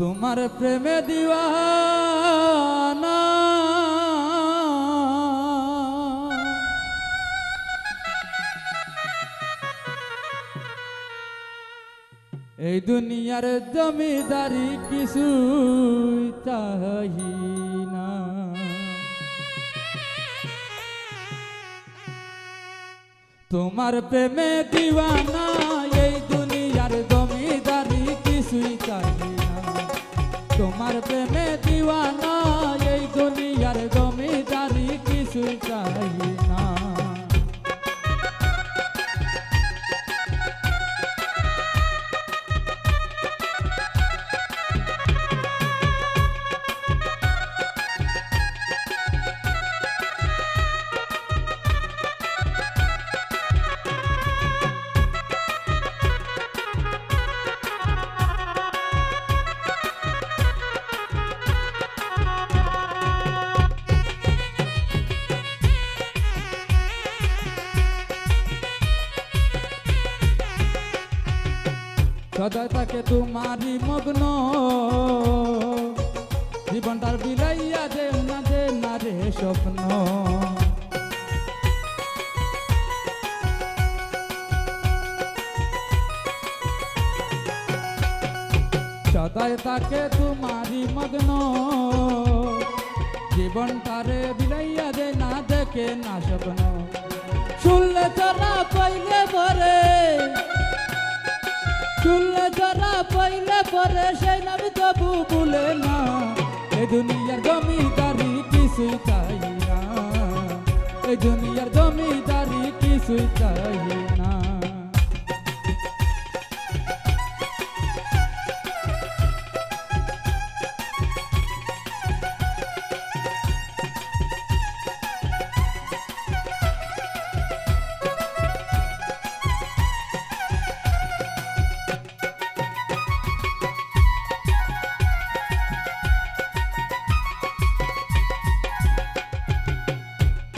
তোমার প্রেমে দিওয়ানা। এই দুনিয়ার জমিদারি কিছু চাহি না তোমার প্রেমে দিওয়ানা এই সদাই তাকে তোমারই মগ্ন। জীবনটার বিলাইয়া যে না যে না রে স্বপ্ন। সদাই তাকে তোমারই মগ্ন। শুনলে জরা, পাইলে পরে সেই নামি তবু বলে না এ দুনিয়ার জমিদারি কিছুই চাই না। এ দুনিয়ার জমিদারি কিছুই চাই না।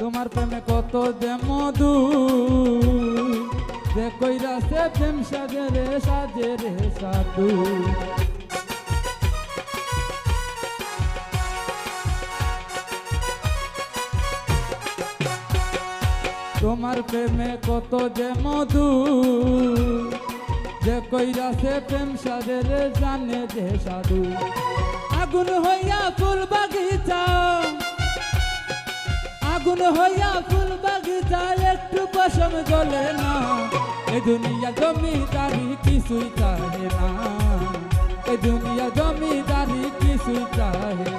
তোমার প্রেমে কত যে মধু। যে কইরা সে প্রেম সাজে রে সাজে রে সাধু। তোমার প্রেমে কত যে মধু। যে কইরা সে প্রেম সাজে রে, জানে যে সাধু। আগুন হইয়া ফুল হইয়া ফুল বাগিচায় একটু পশম জ্বলে না। এ দুনিয়া জমিদারি কিছুই চাহে না। এ দুনিয়া জমিদারি কিছুই চাহে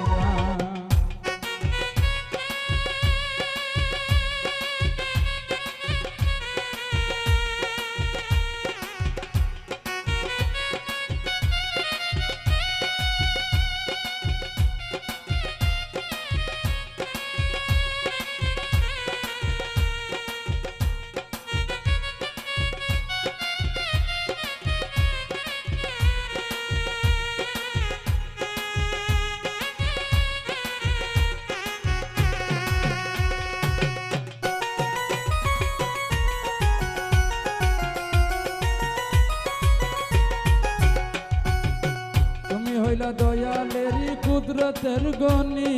হইল দয়ালেরই কুদরতের গনি।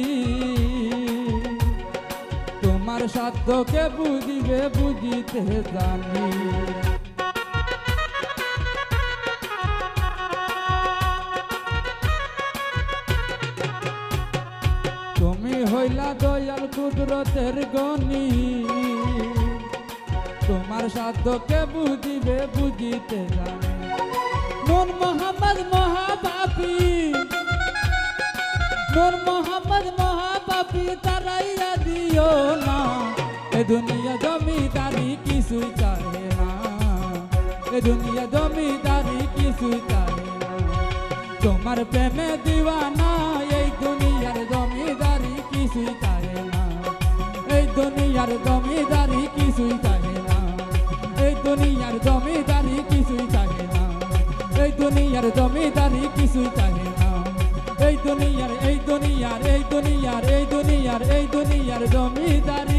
তোমার সাধ্যকে বুঝিবে, বুঝিতে জানি। তুমি হইলা দয়াল কুদরতের গনি। তোমার সাধ্যকে বুঝিবে, বুঝিতে জানি। নূর মোহাম্মদ মহাপাপী। নূর মোহাম্মদ মহাপাপী তারাইয়া দিও না এ দুনিয়া জমিদারি কিছুই চাহে না এ দুনিয়া জমিদারি কিছুই চাহে না তোমার প্রেমে দিওয়ানা এই দুনিয়ার জমিদারি কিছুই চাহে না এই দুনিয়ার জমিদারি কিছুই চাহে না এই দুনিয়ার জমিদারি কিছুই চাহে না এই দুনিয়ার জমিদারি কিছুই চাহে না এই দুনিয়ার এই দুনিয়ার এই দুনিয়ার এই দুনিয়ার এই দুনিয়ার জমিদারি।